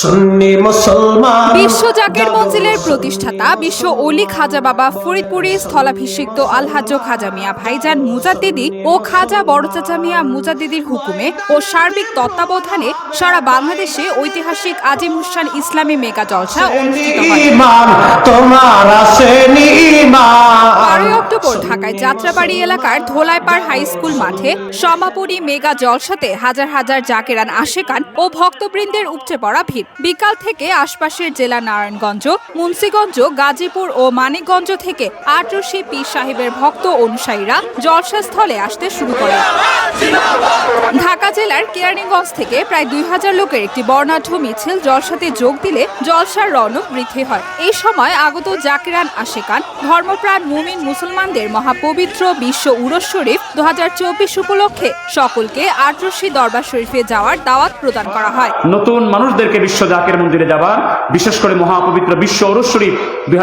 সুন্নি মুসলমান। বিশ্ব জাকের মঞ্জিলের প্রতিষ্ঠাতা বিশ্ব অলি খাজা বাবা ফরিদপুরে স্থলাভিষিক্ত আলহাজ খাজা মিয়া ভাইজান মুজাদ্দিদি ও খাজা বড় চাচা মিয়া মুজাদ্দিদির হুকুমে ও সার্বিক তত্ত্বাবধানে সারা বাংলাদেশে ঐতিহাসিক আজিম হুসান ইসলামী মেগা জলসা অনুষ্ঠিত হয়। তোমার আসেনি ইমান অক্টোবর ঢাকায় যাত্রাবাড়ি এলাকার ধোলাইপাড় হাই স্কুল মাঠে সমাপনী মেগা জলসাতে হাজার হাজার জাকেরান আশেকান ও ভক্তবৃন্দের উপচে পড়া ভিড়। বিকাল থেকে আশপাশের জেলা নারায়ণগঞ্জ, মুন্সিগঞ্জ, গাজীপুর ও মানিকগঞ্জ থেকে আটরশি পীর সাহেবের ভক্ত অনুসারীরা জলসাস্থলে আসতে শুরু করে। ঢাকা জেলার কেরানীগঞ্জ থেকে প্রায় দুই হাজার লোকের একটি বর্ণাঢ্য মিছিল জলসাতে যোগ দিলে জলসার রৌনক বৃদ্ধি হয়। এই সময় আগত জাকিরান আশেকান ধর্মপ্রাণ মুমিন মুসলমানদের মহাপবিত্র বিশ্ব উরস শরীফ দু হাজার চব্বিশ উপলক্ষে সকলকে আটরশি দরবার শরীফে যাওয়ার দাওয়াত প্রদান করা হয়। নতুন মানুষদেরকে বিশ্ব জাকের মন্দিরে যাওয়ার বিশেষ করে মহাপবিত্র বিশ্ব অরুষ শরীফ দুই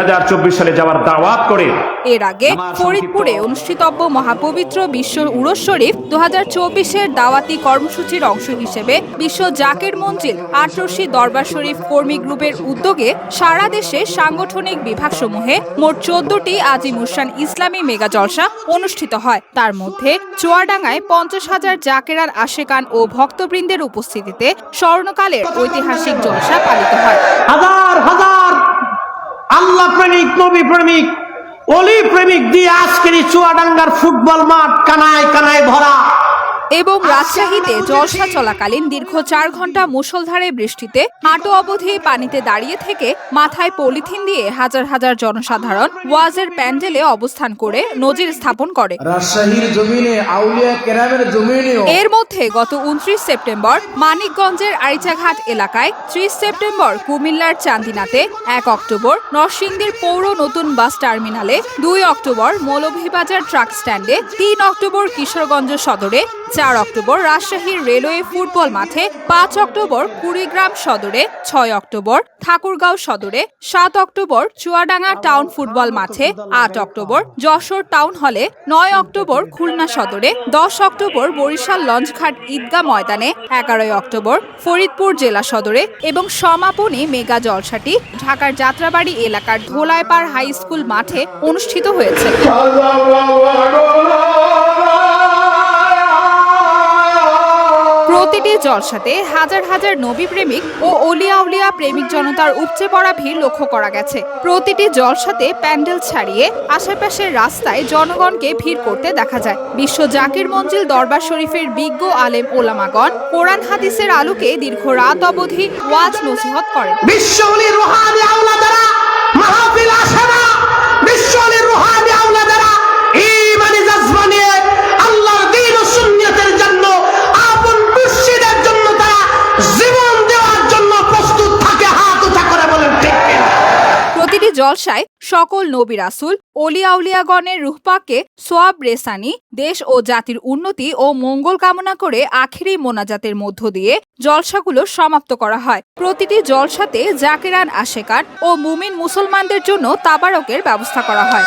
সালে যাওয়ার দাওয়াত করে এর আগে ফরিদপুরে অনুষ্ঠিতব্য মহাপবিত্র বিশ্ব উরস শরীফ দু হাজার চব্বিশের দাওয়াতি কর্মসূচির অংশ হিসেবে বিশ্ব জাকের মঞ্জিল আটরশি দরবার শরীফ কর্মী গ্রুপের উদ্যোগে সারা দেশে সাংগঠনিক বিভাগসমূহে মোট চোদ্দটি আজিমুসান ইসলামী মেগা জলসা অনুষ্ঠিত হয়। তার মধ্যে চুয়াডাঙ্গায় পঞ্চাশ হাজার জাকেরার আশেকান ও ভক্তবৃন্দের উপস্থিতিতে স্বর্ণকালের ঐতিহাসিক জলসা পালিত হয়। হাজার হাজার আল্লাহ প্রেমিক, নবী প্রেমিক, অলি প্রেমিক দিয়ে আজকের চুয়াডাঙ্গার ফুটবল মাঠ কানায় কানায় ভরা। এবং রাজশাহীতে জলসা চলাকালীন দীর্ঘ চার ঘণ্টা মুষলধারে বৃষ্টিতে হাঁটু অবধি পানিতে দাঁড়িয়ে থেকে মাথায় পলিথিন দিয়ে হাজার হাজার জনসাধারণ ওয়াজের প্যান্ডেলে অবস্থান করে নজির স্থাপন করে। রাজশাহীর জমিনে আউলিয়া কেরামের জমিনেও। এর মধ্যে গত উনত্রিশ সেপ্টেম্বর মানিকগঞ্জের আরিচাঘাট এলাকায় ত্রিশ সেপ্টেম্বর কুমিল্লার চান্দিনাতে এক অক্টোবর নরসিংদীর পৌর নতুন বাস টার্মিনালে দুই অক্টোবর মৌলভীবাজার ট্রাক স্ট্যান্ডে তিন অক্টোবর কিশোরগঞ্জ সদরে চার অক্টোবর রাজশাহীর রেলওয়ে ফুটবল মাঠে পাঁচ অক্টোবর কুড়িগ্রাম সদরে, ছয় অক্টোবর ঠাকুরগাঁও সদরে, সাত অক্টোবর চুয়াডাঙ্গা টাউন ফুটবল মাঠে, আট অক্টোবর যশোর টাউন হলে, নয় অক্টোবর খুলনা সদরে, দশ অক্টোবর বরিশাল লঞ্চঘাট ঈদগাহ ময়দানে, এগারোই অক্টোবর ফরিদপুর জেলা সদরে এবং সমাপনী মেগা জলসাটি ঢাকার যাত্রাবাড়ি এলাকার ধোলাইপাড় হাই স্কুল মাঠে অনুষ্ঠিত হয়েছে। জলসাতে হাজার হাজার নবী প্রেমিক ও অলিয়া উলিয়া প্রেমিক জনতার উপচে পড়া ভিড় লক্ষ্য করা গেছে। প্রতিটি জলসাতে প্যান্ডেল ছাড়িয়ে আশেপাশের রাস্তায় জনগণকে ভিড় করতে দেখা যায়। বিশ্ব জাকির মঞ্জিল দরবার শরীফের বিজ্ঞ আলেম ওলামাগণ কোরআন হাদিসের আলোকে দীর্ঘ রাত অবধি ওয়াজ নসিহত করেন। বিশ্বলি রুহানি মাহফিল বিশ্বলি রুহানি জলসায় সকল নবী রাসুল অলিয়াউলিয়াগণের রুহপাকে সোয়াব রেসানি, দেশ ও জাতির উন্নতি ও মঙ্গল কামনা করে আখেরি মোনাজাতের মধ্য দিয়ে জলসাগুলো সমাপ্ত করা হয়। প্রতিটি জলসাতে জাকিরান আশেকার ও মুমিন মুসলমানদের জন্য তাবারকের ব্যবস্থা করা হয়।